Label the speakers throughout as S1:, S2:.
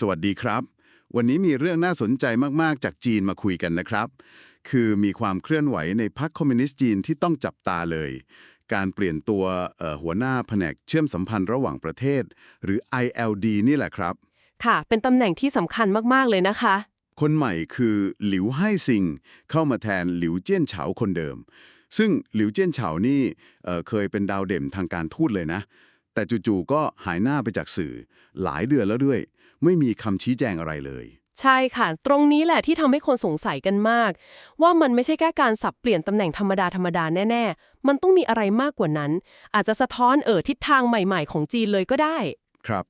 S1: สวัสดีครับ วันนี้มีเรื่องน่าสนใจมากๆ จากจีนมาคุยกันนะครับ คือมีความเคลื่อนไหวในพรรคคอมมิวนิสต์จีนที่ต้องจับตาเลย การเปลี่ยนตัวเอ่อหัวหน้าแผนกเชื่อมสัมพันธ์ระหว่างประเทศ หรือ ILD นี่แหละครับ
S2: ค่ะ เป็นตำแหน่งที่สำคัญมาก ๆ เลยนะคะ
S1: คนใหม่คือหลิวไห่ซิง เข้ามาแทนหลิวเจี้ยนเฉาคนเดิม ซึ่งหลิวเจี้ยนเฉานี่เอ่อเคยเป็นดาวเด่นทางการทูตเลยนะ แต่จู่ๆก็หายหน้าไปจากสื่อหลายเดือนแล้วด้วย ไม่มีคำชี้แจงอะไรเลย
S2: ใช่ค่ะ ตรงนี้แหละที่ทำให้คนสงสัยกันมาก ว่ามันไม่ใช่แค่การสับเปลี่ยนตำแหน่งธรรมดาธรรมดาแน่ ๆ มันต้องมีอะไรมากกว่านั้น อาจจะสะท้อนเอ่อทิศทางใหม่ๆ ของจีนเลยก็ได้
S1: ครับ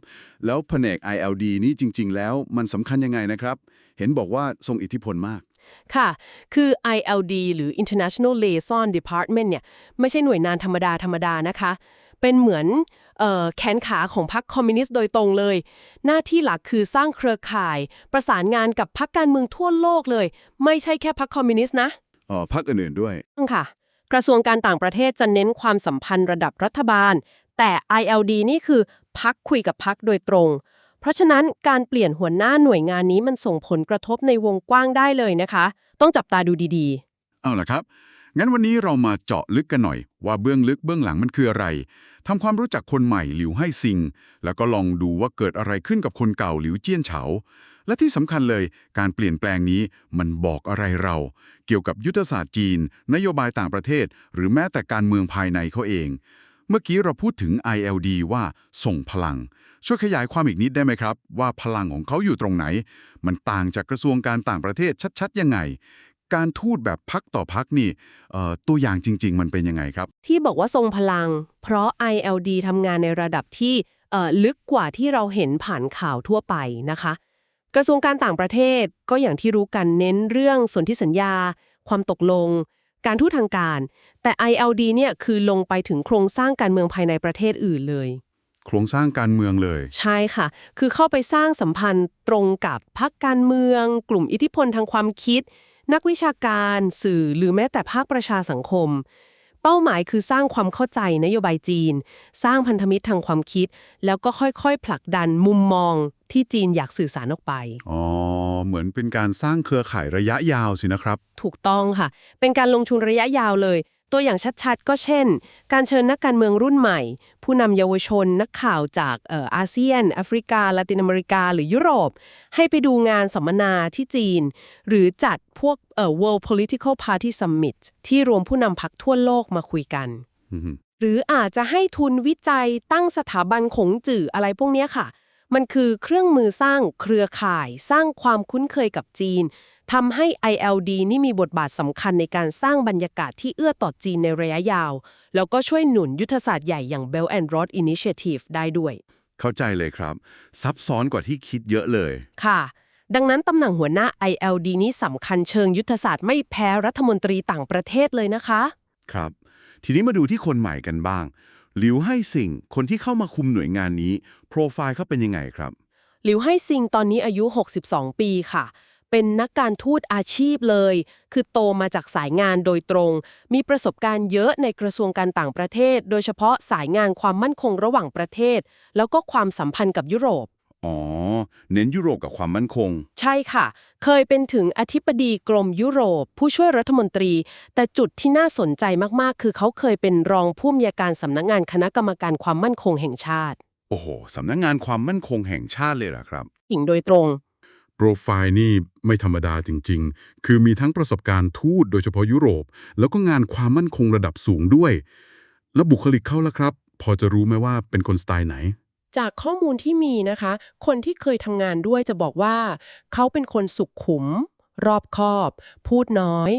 S1: แล้วแผนก ILD นี่จริง ๆ แล้วมันสำคัญยังไงนะครับ เห็นบอกว่าทรงอิทธิพลมาก
S2: ค่ะ คือ ILD หรือ International Liaison Department เนี่ยไม่ใช่หน่วยงานธรรมดาธรรมดานะคะ เป็นเหมือนเอ่อแขนขาของพรรคคอมมิวนิสต์โดยตรงเลย หน้าที่หลักคือสร้างเครือข่าย ประสานงานกับพรรคการเมืองทั่วโลกเลย ไม่ใช่แค่พรรคคอมมิวนิสต์นะ
S1: อ๋อพักอื่นๆด้วย
S2: ค่ะ กระทรวงการต่างประเทศจะเน้นความสัมพันธ์ระดับรัฐบาล แต่ ILD นี่คือพักคุยกับพักโดยตรง เพราะฉะนั้นการเปลี่ยนหัวหน้าหน่วยงานนี้มันส่งผลกระทบในวงกว้างได้เลยนะคะ ต้องจับตาดูดี
S3: เอาล่ะครับ งั้นวันนี้เรามาเจาะลึกกันหน่อย ว่าเบื้องลึกเบื้องหลังมันคืออะไรทำความรู้จักคนใหม่หลิวให้ซิง แล้วก็ลองดูว่าเกิดอะไรขึ้นกับคนเก่าหลิวเจี้ยนเฉา และที่สำคัญเลยการเปลี่ยนแปลงนี้มันบอกอะไรเรา เกี่ยวกับยุทธศาสตร์จีน นโยบายต่างประเทศ หรือแม้แต่การเมืองภายในเขาเอง เมื่อกี้เราพูดถึง ILD ว่าส่งพลัง ช่วยขยายความอีกนิดได้ไหมครับ ว่าพลังของเขาอยู่ตรงไหน มันต่างจากกระทรวงการต่างประเทศชัด ๆ ยังไง การทูตแบบพักต่อพักนี่เอ่อตัวอย่างจริง ๆ มันเป็นยังไงครับ
S2: ๆที่บอกว่าทรงพลัง เพราะ ILD ทำงานในระดับที่เอ่อลึกกว่าที่เราเห็นผ่านข่าวทั่วไปนะคะ กระทรวงการต่างประเทศก็อย่างที่รู้กันเน้นเรื่องสนธิสัญญา ความตกลง การทูตทางการ แต่ ILD เนี่ยคือลงไปถึงโครงสร้างการเมืองภายในประเทศอื่นเลย
S3: โครงสร้างการเมืองเลย
S2: ใช่ค่ะ คือเข้าไปสร้างสัมพันธ์ตรงกับพรรคการเมือง กลุ่มอิทธิพลทางความคิด นักวิชาการ สื่อหรือแม้แต่ภาคประชาสังคม เป้าหมายคือสร้างความเข้าใจนโยบายจีน สร้างพันธมิตรทางความคิด แล้วก็ค่อยๆ ผลักดันมุมมองที่จีนอยากสื่อสารออกไป
S3: อ๋อเหมือนเป็นการสร้างเครือข่ายระยะยาวสินะครับ
S2: ถูกต้องค่ะ เป็นการลงทุนระยะยาวเลย ตัวอย่างชัดๆ ก็เช่น การเชิญนักการเมืองรุ่นใหม่ ผู้นำเยาวชน นักข่าวจากเอ่ออาเซียน แอฟริกา ละตินอเมริกา หรือยุโรป ให้ไปดูงานสัมมนาที่จีน หรือจัดพวกเอ่อ World Political Party Summit ที่รวมผู้นำพรรคทั่วโลกมาคุยกัน
S3: อือฮึ
S2: หรืออาจจะให้ทุนวิจัยตั้งสถาบันขงจื่ออะไรพวกเนี้ยค่ะ มันคือเครื่องมือสร้างเครือข่าย สร้างความคุ้นเคยกับจีนทำให้ ILD นี่มีบทบาทสำคัญในการสร้างบรรยากาศที่เอื้อต่อจีนในระยะยาว แล้วก็ช่วยหนุนยุทธศาสตร์ใหญ่อย่าง Belt and Road Initiative ได้ด้วย
S3: เข้าใจเลยครับ ซับซ้อนกว่าที่คิดเยอะเลย
S2: ค่ะ ดังนั้นตำแหน่งหัวหน้า ILD นี้สำคัญเชิงยุทธศาสตร์ไม่แพ้รัฐมนตรีต่างประเทศเลยนะคะ
S3: ครับ ทีนี้มาดูที่คนใหม่กันบ้าง หลิวให้สิ่ง คนที่เข้ามาคุมหน่วยงานนี้ โปรไฟล์เขาเป็นยังไงครับ
S2: หลิวให้ซิงตอนนี้อายุ 62 ปีค่ะ เป็นนักการทูตอาชีพเลย คือโตมาจากสายงานโดยตรง มีประสบการณ์เยอะในกระทรวงการต่างประเทศ โดยเฉพาะสายงานความมั่นคงระหว่างประเทศ แล้วก็ความสัมพันธ์กับยุโรป
S3: อ๋อ เน้นยุโรปกับความมั่นคง
S2: ใช่ค่ะ เคยเป็นถึงอธิบดีกรมยุโรป ผู้ช่วยรัฐมนตรี แต่จุดที่น่าสนใจมากๆ คือเขาเคยเป็นรองผู้อำนวยการสำนักงานคณะกรรมการความมั่นคงแห่งชาติ
S3: โอ้โหสำนักงงานความมั่นคงแห่งชาติเลยเหรอครับ
S2: หญิงโดยตรง
S3: โป รไฟล์นี่ไม่ธรรมดาจริง ๆ คือมีทั้งประสบการณ์ทูตโดยเฉพาะยุโรป แล้วก็งานความมั่นคงระดับสูงด้วย แล้วบุคลิกเขาล่ะครับ พอจะรู้ไหมว่าเป็นคนสไตล์ไหน
S2: จากข้อมูลที่มีนะคะ คนที่เคยทำงานด้วยจะบอกว่า เขาเป็นคนสุขุม รอบคอบ พูดน้อย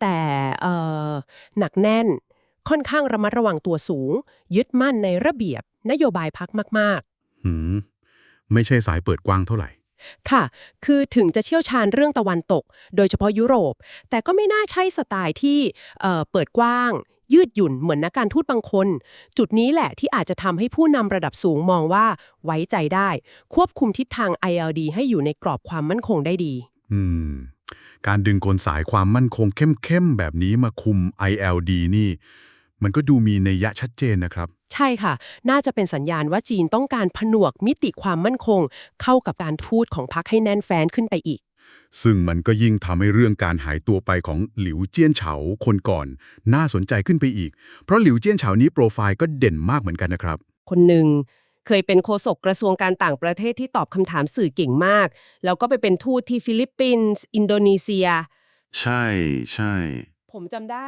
S2: แต่เอ่อหนักแน่น ค่อนข้างระมัดระวังตัวสูง ยึดมั่นในระเบียบนโยบายพักมาก
S3: หืมไม่ใช่สายเปิดกว้างเท่าไหร่
S2: ๆ ค่ะ คือถึงจะเชี่ยวชาญเรื่องตะวันตก โดยเฉพาะยุโรป แต่ก็ไม่น่าใช่สไตล์ที่เเปิดกว้าง ยืดหยุ่นเหมือนนักการทูตบางคน จุดนี้แหละที่อาจจะทำให้ผู้นำระดับสูงมองว่าไว้ใจได้ ควบคุมทิศทาง ILD ให้อยู่ในกรอบความมั่นคงได้ดี
S3: อืมการดึงกลสายความมั่นคงเข้มๆ แบบนี้มาคุม ILD นี่ มันก็ดูมีนัยยะชัดเจนนะครับ
S2: ใช่ค่ะ น่าจะเป็นสัญญาณว่าจีนต้องการผนวกมิติความมั่นคง เข้ากับการทูตของพรรคให้แน่นแฟ้นขึ้นไปอีก
S3: ซึ่งมันก็ยิ่งทำให้เรื่องการหายตัวไปของหลิวเจี้ยนเฉาคนก่อน น่าสนใจขึ้นไปอีก เพราะหลิวเจี้ยนเฉานี้โปรไฟล์ก็เด่นมากเหมือนกันนะครับ
S2: คนหนึ่งเคยเป็นโฆษกกระทรวงการต่างประเทศที่ตอบคำถามสื่อเก่งมาก แล้วก็ไปเป็นทูตที่ฟิลิปปินส์ อินโดนีเซีย
S1: ใช่ใช่
S2: ผมจำได้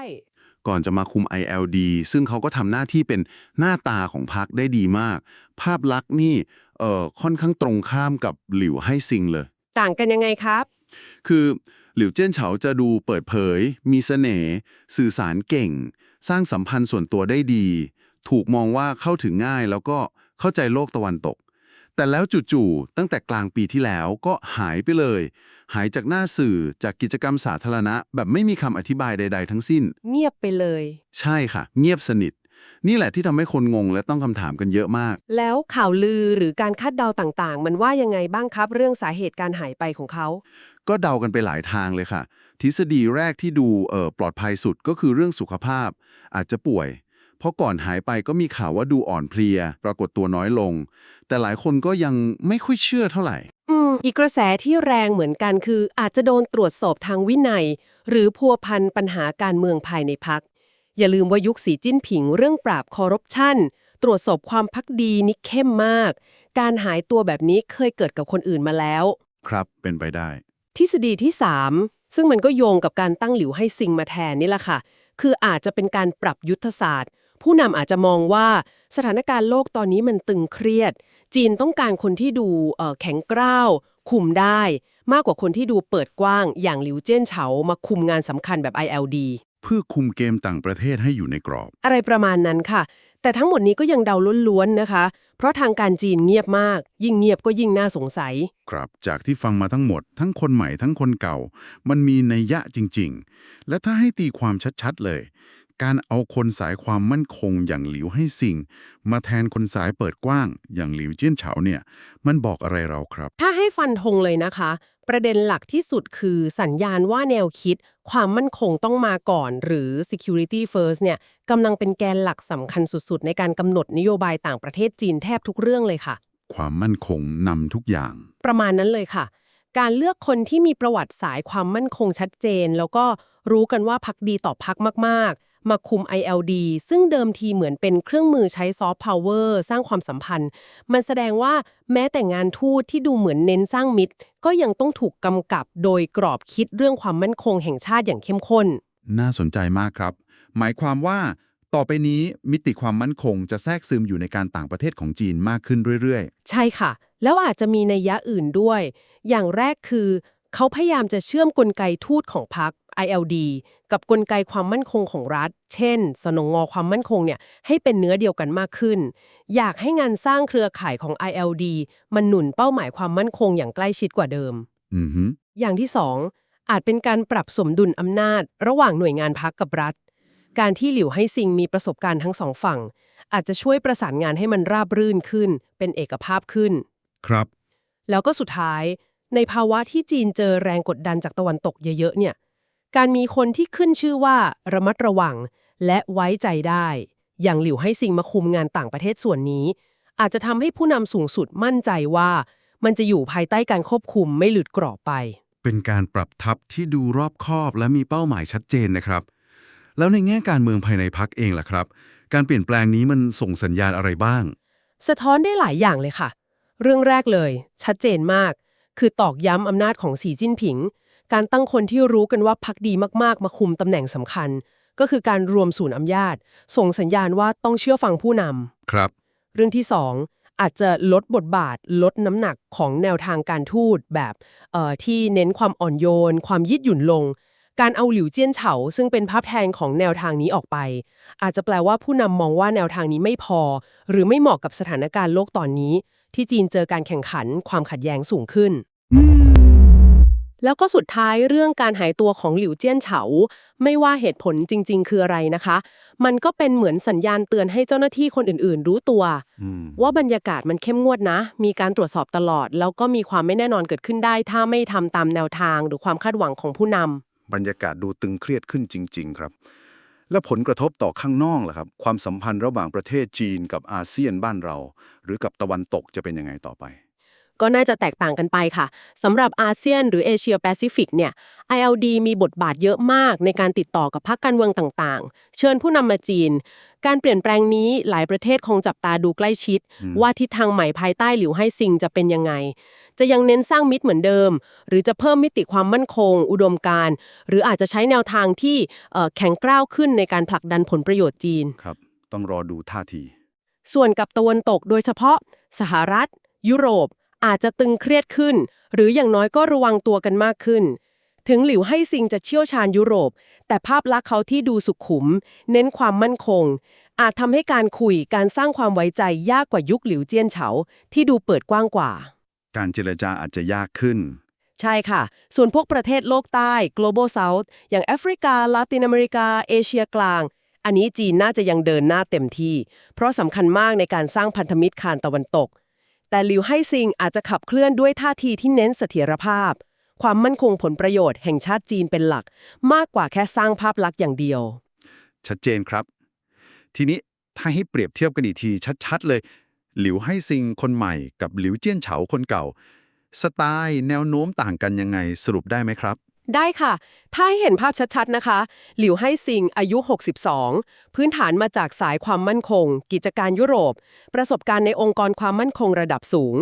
S1: ก่อนจะมาคุม ILD ซึ่งเขาก็ทำหน้าที่เป็นหน้าตาของพรรคได้ดีมาก ภาพลักษณ์นี่เอ่อค่อนข้างตรงข้ามกับหลิวให้ซิงเลย
S2: ต่างกันยังไงครับ
S1: คือหลิวเจิ้นเฉาจะดูเปิดเผย มีเสน่ห์สื่อสารเก่ง สร้างสัมพันธ์ส่วนตัวได้ดี ถูกมองว่าเข้าถึงง่ายแล้วก็เข้าใจโลกตะวันตก แต่แล้วจู่ๆตั้งแต่กลางปีที่แล้วก็หายไปเลย หายจากหน้าสื่อจากกิจกรรมสาธารณะ แบบไม่มีคำอธิบายใด ๆ ทั้งสิ้น
S2: เงียบไปเลย
S1: ใช่ค่ะ เงียบสนิท นี่แหละที่ทำให้คนงงและต้องคำถามกันเยอะมาก
S2: แล้วข่าวลือหรือการคาดเดาต่างๆ มันว่ายังไงบ้างครับ เรื่องสาเหตุการหายไปของเขา
S1: ก็เดากันไปหลายทางเลยค่ะ ทฤษฎีแรกที่ดูเอ่อปลอดภัยสุดก็คือเรื่องสุขภาพ อาจจะป่วย เพราะก่อนหายไปก็มีข่าวว่าดูอ่อนเพลีย ปรากฏตัวน้อยลง แต่หลายคนก็ยังไม่ค่อยเชื่อเท่าไหร่
S2: อืม อีกกระแสที่แรงเหมือนกันคืออาจจะโดนตรวจสอบทางวินัย หรือพัวพันปัญหาการเมืองภายในพัก อย่าลืมว่ายุคสีจิ้นผิงเรื่องปราบคอร์รัปชันตรวจสอบความพักดีนี่เข้มมาก การหายตัวแบบนี้เคยเกิดกับคนอื่นมาแล้ว
S1: ครับเป็นไปได้
S2: ทฤษฎีที่ 3 ซึ่งมันก็โยงกับการตั้งหลิวให้ซิงมาแทนนี่แหละค่ะ คืออาจจะเป็นการปรับยุทธศาสตร์ ผู้นำอาจจะมองว่าสถานการณ์โลกตอนนี้มันตึงเครียด จีนต้องการคนที่ดูเอ่อแข็งกร้าว คุมได้ มากกว่าคนที่ดูเปิดกว้าง อย่างหลิวเจี้ยนเฉามาคุมงานสำคัญแบบ ILD
S3: เพื่อคุมเกมต่างประเทศให้อยู่ในกรอบ
S2: อะไรประมาณนั้นค่ะ แต่ทั้งหมดนี้ก็ยังเดาล้วนๆนะคะ เพราะทางการจีนเงียบมาก ยิ่งเงียบก็ยิ่งน่าสงสัย
S3: ครับ จากที่ฟังมาทั้งหมด ทั้งคนใหม่ทั้งคนเก่า มันมีนัยยะจริง ๆ และถ้าให้ตีความชัดๆเลย การเอาคนสายความมั่นคงอย่างหลิวให้สิ่ง มาแทนคนสายเปิดกว้างอย่างหลิวเจี้ยนเฉาเนี่ย มันบอกอะไรเราครับ
S2: ถ้าให้ฟันธงเลยนะคะ ประเด็นหลักที่สุดคือสัญญาณว่าแนวคิด ความมั่นคงต้องมาก่อน หรือ security first เนี่ยกำลังเป็นแกนหลักสำคัญสุด ๆ ในการกำหนดนโยบายต่างประเทศจีนแทบทุกเรื่องเลยค่ะ
S3: ความมั่นคงนำทุกอย่าง
S2: ประมาณนั้นเลยค่ะ การเลือกคนที่มีประวัติสายความมั่นคงชัดเจน แล้วก็รู้กันว่าพักดีต่อพักมากๆ มาคุม ILD ซึ่งเดิมทีเหมือนเป็นเครื่องมือใช้ซอฟต์พาวเวอร์สร้างความสัมพันธ์ มันแสดงว่าแม้แต่งานทูตที่ดูเหมือนเน้นสร้างมิตร ก็ยังต้องถูกกำกับโดยกรอบคิดเรื่องความมั่นคงแห่งชาติอย่างเข้มข้น
S4: น่าสนใจมากครับ หมายความว่า ต่อไปนี้มิติความมั่นคงจะแทรกซึมอยู่ในการต่างประเทศของจีนมากขึ้นเรื่อย
S2: ใช่ค่ะ แล้วอาจจะมีนัยยะอื่นด้วย อย่างแรกคือ เขาพยายามจะเชื่อมกลไกทูตของพรรค ILD กับกลไกความมั่นคงของรัฐ เช่น สนงงอความมั่นคงเนี่ยให้เป็นเนื้อเดียวกันมากขึ้น อยากให้งานสร้างเครือข่ายของ ILD มันหนุนเป้าหมายความมั่นคงอย่างใกล้ชิดกว่าเดิม
S3: อือฮึ
S2: อย่างที่สองอาจเป็นการปรับสมดุลอำนาจ ระหว่างหน่วยงานพักกับรัฐ การที่หลิวให้ซิงมีประสบการณ์ทั้งสองฝั่ง อาจจะช่วยประสานงานให้มันราบรื่นขึ้น เป็นเอกภาพขึ้น
S3: ครับ
S2: แล้วก็สุดท้าย ในภาวะที่จีนเจอแรงกดดันจากตะวันตกเยอะๆเนี่ย การมีคนที่ขึ้นชื่อว่าระมัดระวังและไว้ใจได้ อย่างหลิวให้ซิงมาคุมงานต่างประเทศส่วนนี้ อาจจะทำให้ผู้นำสูงสุดมั่นใจว่า มันจะอยู่ภายใต้การควบคุมไม่หลุดกรอบไป
S3: เป็นการปรับทัพที่ดูรอบคอบและมีเป้าหมายชัดเจนนะครับ แล้วในแง่การเมืองภายในพักเองล่ะครับ การเปลี่ยนแปลงนี้มันส่งสัญญาณอะไรบ้าง
S2: สะท้อนได้หลายอย่างเลยค่ะ เรื่องแรกเลย ชัดเจนมาก คือตอกย้ำอำนาจของสีจิ้นผิง การตั้งคนที่รู้กันว่าพักดีมากๆ มาคุมตำแหน่งสำคัญ ก็คือการรวมศูนย์อำนาจส่งสัญญาณว่าต้องเชื่อฟังผู้นำ
S3: ครับ
S2: เรื่องที่ 2 อาจจะลดบทบาท ลดน้ำหนักของแนวทางการทูตแบบเอ่อที่เน้นความอ่อนโยน ความยืดหยุ่นลงการเอาหลิวเจี้ยนเฉาซึ่งเป็นภาพแทนของแนวทางนี้ออกไป อาจจะแปลว่าผู้นำมองว่าแนวทางนี้ไม่พอ หรือไม่เหมาะกับสถานการณ์โลกตอนนี้ ที่จีนเจอการแข่งขันความขัดแย้งสูงขึ้น แล้วก็สุดท้ายเรื่องการหายตัวของหลิวเจี้ยนเฉา ไม่ว่าเหตุผลจริง ๆ คืออะไรนะคะ มันก็เป็นเหมือนสัญญาณเตือนให้เจ้าหน้าที่คนอื่น ๆ รู้ตัว ว่าบรรยากาศมันเข้มงวดนะ มีการตรวจสอบตลอด แล้วก็มีความไม่แน่นอนเกิดขึ้นได้ ถ้าไม่ทำตามแนวทางหรือความคาดหวังของผู้นำ
S4: ๆบรรยากาศดูตึงเครียดขึ้นจริง ๆ ครับ
S5: และผลกระทบต่อข้างนอกล่ะครับ ความสัมพันธ์ระหว่างประเทศจีนกับอาเซียนบ้านเรา หรือกับตะวันตกจะเป็นยังไงต่อไป
S2: ก็น่าจะแตกต่างกันไปค่ะสำหรับอาเซียนหรือเอเชียแปซิฟิกเนี่ย ILD มีบทบาทเยอะมากในการติดต่อกับพรรคการเมืองต่างๆ เชิญผู้นำมาจีน การเปลี่ยนแปลงนี้หลายประเทศคงจับตาดูใกล้ชิด ว่าทิศทางใหม่ภายใต้หลิวให้ซิงจะเป็นยังไง จะยังเน้นสร้างมิตรเหมือนเดิม หรือจะเพิ่มมิติความมั่นคง อุดมการณ์หรืออาจจะใช้แนวทางที่เอ่อแข็งกร้าวขึ้นในการผลักดันผลประโยชน์จีน
S5: ครับต้องรอดูท่าที
S2: ส่วนกับตะวันตกโดยเฉพาะ สหรัฐ ยุโรป อาจจะตึงเครียดขึ้น หรืออย่างน้อยก็ระวังตัวกันมากขึ้น ถึงหลิวให้ซิงจะเชี่ยวชาญยุโรป แต่ภาพลักษณ์เขาที่ดูสุขุม เน้นความมั่นคง อาจทำให้การคุยการสร้างความไว้ใจยากกว่ายุคหลิวเจี้ยนเฉา ที่ดูเปิดกว้างกว่า
S5: การเจรจาอาจจะยากขึ้น
S2: ใช่ค่ะ ส่วนพวกประเทศโลกใต้ global south อย่างแอฟริกา ลาตินอเมริกา เอเชียกลาง อันนี้จีนน่าจะยังเดินหน้าเต็มที่ เพราะสำคัญมากในการสร้างพันธมิตรคานตะวันตก แต่หลิวให้ซิงอาจจะขับเคลื่อนด้วยท่าทีที่เน้นเสถียรภาพ ความมั่นคงผลประโยชน์แห่งชาติจีนเป็นหลัก มากกว่าแค่สร้างภาพลักษณ์อย่างเดียว
S5: ชัดเจนครับ ทีนี้ถ้าให้เปรียบเทียบกันอีกทีชัดๆ เลย หลิวให้ซิงคนใหม่กับหลิวเจี้ยนเฉาคนเก่า สไตล์แนวโน้มต่างกันยังไงสรุปได้ไหมครับ
S2: ได้ค่ะ ถ้าให้เห็นภาพชัดๆนะคะ หลิวให้ซิงอายุ 62 พื้นฐานมาจากสายความมั่นคง กิจการยุโรป ประสบการณ์ในองค์กรความมั่นคงระดับสูง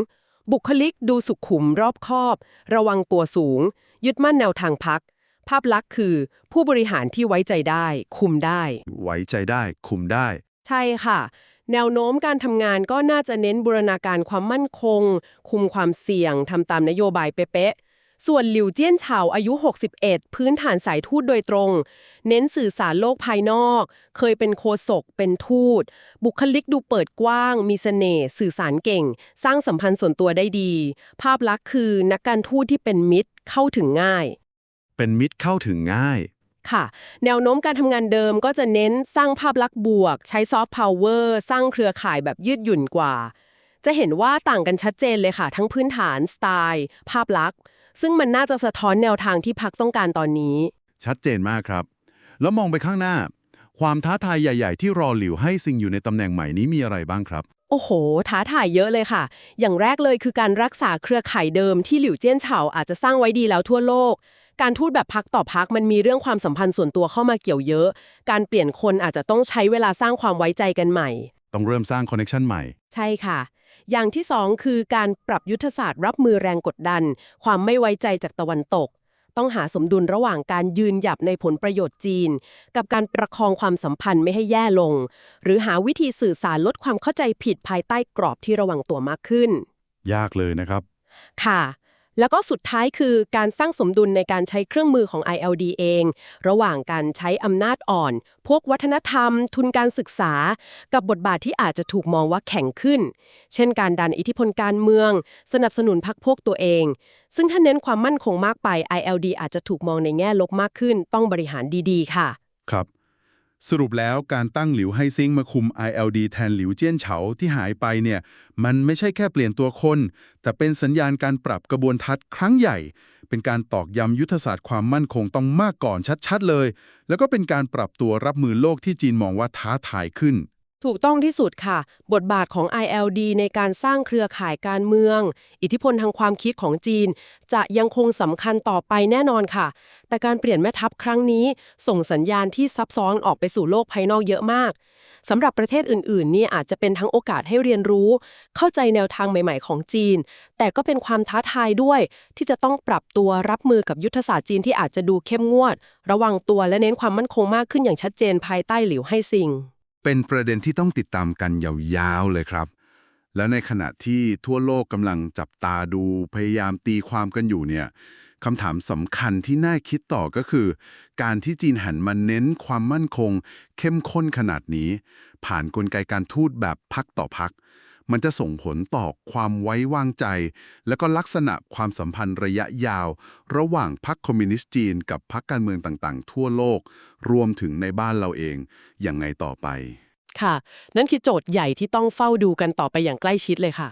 S2: บุคลิกดูสุขุมรอบคอบ ระวังตัวสูง ยึดมั่นแนวทางพัก ภาพลักษณ์คือ ผู้บริหารที่ไว้ใจได้ คุมได้
S5: ไว้ใจได้ คุมได้
S2: ใช่ค่ะ แนวโน้มการทำงานก็น่าจะเน้นบูรณาการความมั่นคง คุมความเสี่ยงทำตามนโยบายเป๊ะๆ ส่วนหลิวเจี้ยนเฉาอายุ 61 พื้นฐานสายทูตโดยตรง เน้นสื่อสารโลกภายนอก เคยเป็นโคศก เป็นทูต บุคลิกดูเปิดกว้าง มีเสน่ห์สื่อสารเก่ง สร้างสัมพันธ์ส่วนตัวได้ดี ภาพลักษณ์คือนักการทูตที่เป็นมิตรเข้าถึงง่าย
S5: เป็นมิตรเข้าถึงง่าย
S2: ค่ะ แนวโน้มการทำงานเดิมก็จะเน้นสร้างภาพลักษณ์บวก ใช้ซอฟต์พาวเวอร์สร้างเครือข่ายแบบยืดหยุ่นกว่า จะเห็นว่าต่างกันชัดเจนเลยค่ะ ทั้งพื้นฐานสไตล์ ภาพลักษณ์ ซึ่งมันน่าจะสะท้อนแนวทางที่พักต้องการตอนนี้
S3: ชัดเจนมากครับ แล้วมองไปข้างหน้า ความท้าทายใหญ่ ๆ ที่รอหลิวให้ซิงอยู่ในตำแหน่งใหม่นี้มีอะไรบ้างครับ
S2: โอ้โห ท้าทายเยอะเลยค่ะ อย่างแรกเลยคือการรักษาเครือข่ายเดิมที่หลิวเจี้ยนเฉาอาจจะสร้างไว้ดีแล้วทั่วโลก การทูตแบบพักต่อพักมันมีเรื่องความสัมพันธ์ส่วนตัวเข้ามาเกี่ยวเยอะ การเปลี่ยนคนอาจจะต้องใช้เวลาสร้างความไว้ใจกันใหม่
S3: ต้องเริ่มสร้างคอนเนคชันใหม่
S2: ใช่ค่ะ อย่างที่สองคือการปรับยุทธศาสตร์รับมือแรงกดดัน ความไม่ไว้ใจจากตะวันตก ต้องหาสมดุลระหว่างการยืนหยับในผลประโยชน์จีน กับการประคองความสัมพันธ์ไม่ให้แย่ลง หรือหาวิธีสื่อสารลดความเข้าใจผิดภายใต้กรอบที่ระวังตัวมากขึ้น
S3: ยากเลยนะครับ
S2: ค่ะ แล้วก็สุดท้ายคือการสร้างสมดุลในการใช้เครื่องมือของ ILD เอง ระหว่างการใช้อำนาจอ่อน พวกวัฒนธรรม ทุนการศึกษา กับบทบาทที่อาจจะถูกมองว่าแข็งขึ้น เช่นการดันอิทธิพลการเมือง สนับสนุนพรรคพวกตัวเอง ซึ่งถ้าเน้นความมั่นคงมากไป ILD อาจจะถูกมองในแง่ลบมากขึ้น ต้องบริหารดีๆ ค่ะ
S3: ครับ สรุปแล้วการตั้งหลิวให้ซิงมาคุม ILD แทนหลิวเจี้ยนเฉาที่หายไปเนี่ย มันไม่ใช่แค่เปลี่ยนตัวคน แต่เป็นสัญญาณการปรับกระบวนทัศน์ครั้งใหญ่ เป็นการตอกย้ำยุทธศาสตร์ความมั่นคงต้องมากก่อนชัดๆเลย แล้วก็เป็นการปรับตัวรับมือโลกที่จีนมองว่าท้าทายขึ้น
S2: ถูกต้องที่สุดค่ะ บทบาทของ ILD ในการสร้างเครือข่ายการเมือง อิทธิพลทางความคิดของจีน จะยังคงสำคัญต่อไปแน่นอนค่ะ แต่การเปลี่ยนแม่ทัพครั้งนี้ ส่งสัญญาณที่ซับซ้อนออกไปสู่โลกภายนอกเยอะมากสำหรับประเทศอื่นๆ นี่อาจจะเป็นทั้งโอกาสให้เรียนรู้ เข้าใจแนวทางใหม่ ๆ ของจีน แต่ก็เป็นความท้าทายด้วย ที่จะต้องปรับตัวรับมือกับยุทธศาสตร์จีนที่อาจจะดูเข้มงวด ระวังตัวและเน้นความมั่นคงมากขึ้นอย่างชัดเจนภายใต้หลิวให้ซิง
S3: เป็นประเด็นที่ต้องติดตามกันยาวๆเลยครับ และในขณะที่ทั่วโลกกำลังจับตาดูพยายามตีความกันอยู่เนี่ยคำถามสำคัญที่น่าคิดต่อก็คือ การที่จีนหันมาเน้นความมั่นคง เข้มข้นขนาดนี้ ผ่านนกลไกการทูตแบบพักต่อพัก มันจะส่งผลต่อความไว้วางใจ และก็ลักษณะความสัมพันธ์ระยะยาว ระหว่างพรรคคอมมิวนิสต์จีนกับพรรคการเมืองต่างๆ ทั่วโลก รวมถึงในบ้านเราเองอย่างไงต่อไป
S2: ค่ะ นั่นคือโจทย์ใหญ่ที่ต้องเฝ้าดูกันต่อไปอย่างใกล้ชิดเลยค่ะ